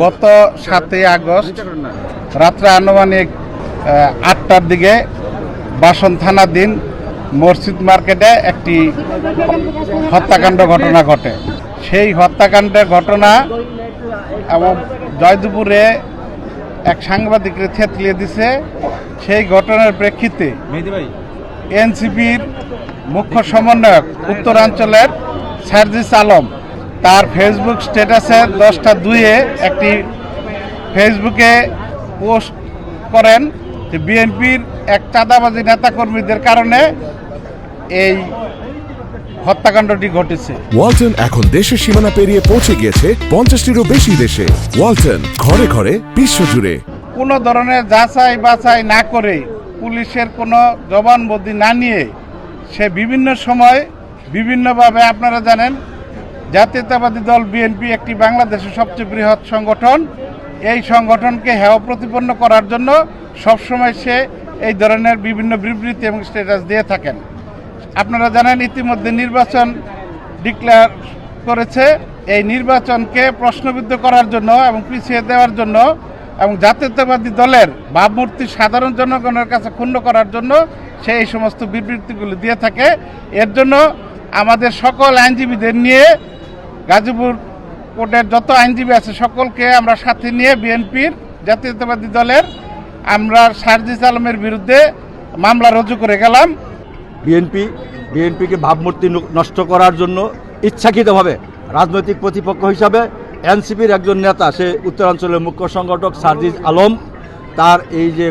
গত সাতই আগস্ট রাত্রে আনুমানিক আটটার দিকে বাসন থানাধীন মসজিদ মার্কেটে একটি হত্যাকাণ্ড ঘটনা ঘটে। সেই হত্যাকাণ্ডের ঘটনা এবং জয়দুপুরে এক সাংবাদিককে থেতলিয়ে দিছে। সেই ঘটনার প্রেক্ষিতে এনসিপির মুখ্য সমন্বয়ক উত্তরাঞ্চলের সার্জিস আলম তার ফেসবুক স্ট্যাটাসে দশটা দুইয়ে একটি ফেসবুকে পোস্ট করেন যে বিএনপির এক চাঁদাবাজি নেতাকর্মীদের কারণে এই হত্যাকাণ্ডটি ঘটেছে। ওয়ালটন এখন দেশের সীমানা পেরিয়ে পৌঁছে গিয়েছে পঞ্চাশটিরও বেশি দেশে। ওয়ালটন ঘরে ঘরে বিশ্বজুড়ে। কোনো ধরনের যাচাই বাছাই না করে পুলিশের কোনো জবানবন্দি না নিয়ে সে বিভিন্ন সময় বিভিন্নভাবে আপনারা জানেন জাতীয়তাবাদী দল বিএনপি একটি বাংলাদেশের সবচেয়ে বৃহৎ সংগঠন। এই সংগঠনকে হেয় প্রতিপন্ন করার জন্য সবসময় সে এই ধরনের বিভিন্ন বিবৃতি এবং স্ট্যাটাস দিয়ে থাকেন। আপনারা জানেন ইতিমধ্যে নির্বাচন ডিক্লেয়ার করেছে। এই নির্বাচনকে প্রশ্নবিদ্ধ করার জন্য এবং পিছিয়ে দেওয়ার জন্য এবং জাতীয়তাবাদী দলের ভাবমূর্তি সাধারণ জনগণের কাছে ক্ষুণ্ণ করার জন্য সে এই সমস্ত বিবৃতিগুলি দিয়ে থাকে। এর জন্য আমাদের সকল আইনজীবীদের নিয়ে গাজীপুর কোর্টের যত আইনজীবী আছে সকলকে আমরা সাথে নিয়ে বিএনপির জাতীয়তাবাদী দলের আমরা সার্জিস আলমের বিরুদ্ধে মামলা রুজু করে গেলাম। বিএনপি, বিএনপিকে ভাবমূর্তি নষ্ট করার জন্য ইচ্ছাকৃতভাবে রাজনৈতিক প্রতিপক্ষ হিসাবে এনসিপির একজন নেতা, সে উত্তরাঞ্চলের মুখ্য সংগঠক সার্জিজ আলম, তার এই যে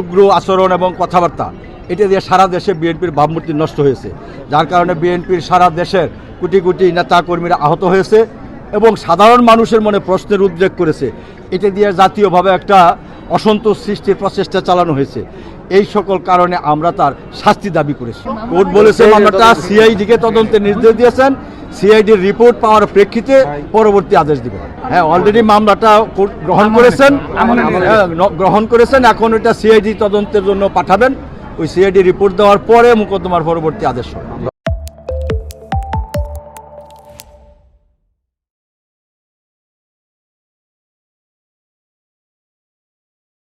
উগ্র আচরণ এবং কথাবার্তা এটা দিয়ে সারা দেশে বিএনপির ভাবমূর্তি নষ্ট হয়েছে। যার কারণে বিএনপির সারা দেশের কোটি কোটি নেতা কর্মীরা আহত হয়েছে এবং সাধারণ মানুষের মনে প্রশ্নের উদ্রেক করেছে। এটা দিয়ে জাতীয়ভাবে একটা অসন্তোষ সৃষ্টির প্রচেষ্টা চালানো হয়েছে। এই সকল কারণে আমরা তার শাস্তি দাবি করেছি। কোর্ট বলেছে মামলাটা সিআইডিকে তদন্তের নির্দেশ দিয়েছেন। সিআইডির রিপোর্ট পাওয়ার প্রেক্ষিতে পরবর্তী আদেশ দিব। হ্যাঁ অলরেডি মামলাটা গ্রহণ করেছেন। হ্যাঁ, গ্রহণ করেছেন। এখন এটা সিআইডি তদন্তের জন্য পাঠাবেন। ওই সিআইডি রিপোর্ট দেওয়ার পরে মোকদ্দমার পরবর্তী আদেশ হবে।